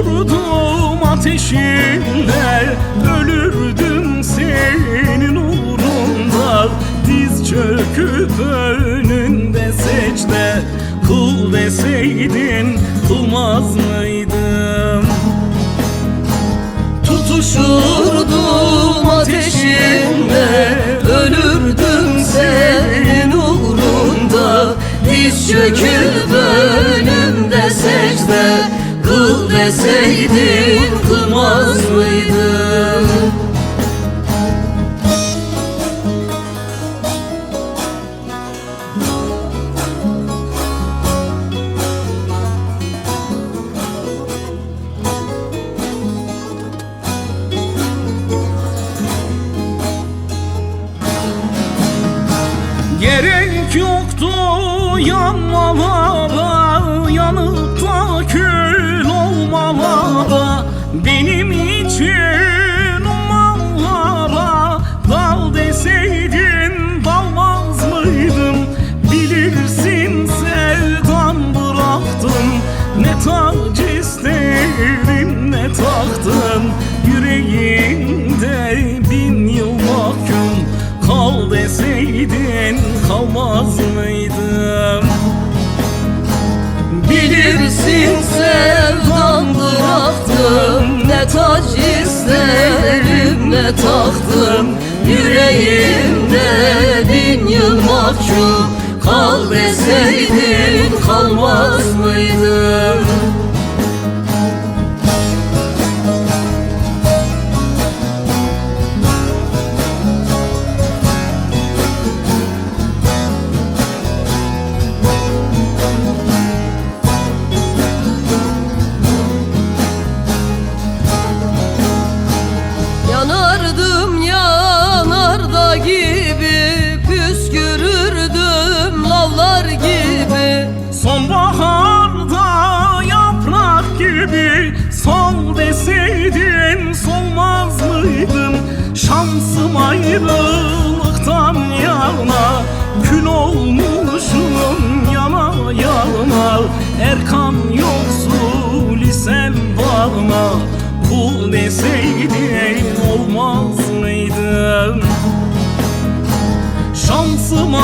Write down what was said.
Tutuşurdum ateşinle Ölürdüm senin uğrunda. Diz çöküp önünde secde Kul deseydin kılmaz mıydım? Tutuşurdum ateşinle Ölürdüm senin uğrunda. Diz çöküp Kıl deseydin kılmaz mıydım? Gerek yoktu yanmalara Yanıp da kül olmalara Benim için ummalara Dal deseydin dalmaz mıydım? Bilirsin sevdan bıraktım Ne tac isterim ne tahtım. Yüreğimde bin yıl mahkum Kal deseydin kalmaz mıydım Yüreğimde gibi Püskürürdüm lavlar gibi. Sonbaharda yaprak gibi Sol deseydin solmaz mıydım? Şansım ayrılıktan yana Kül olmuşum yana yana. Erkan Şansım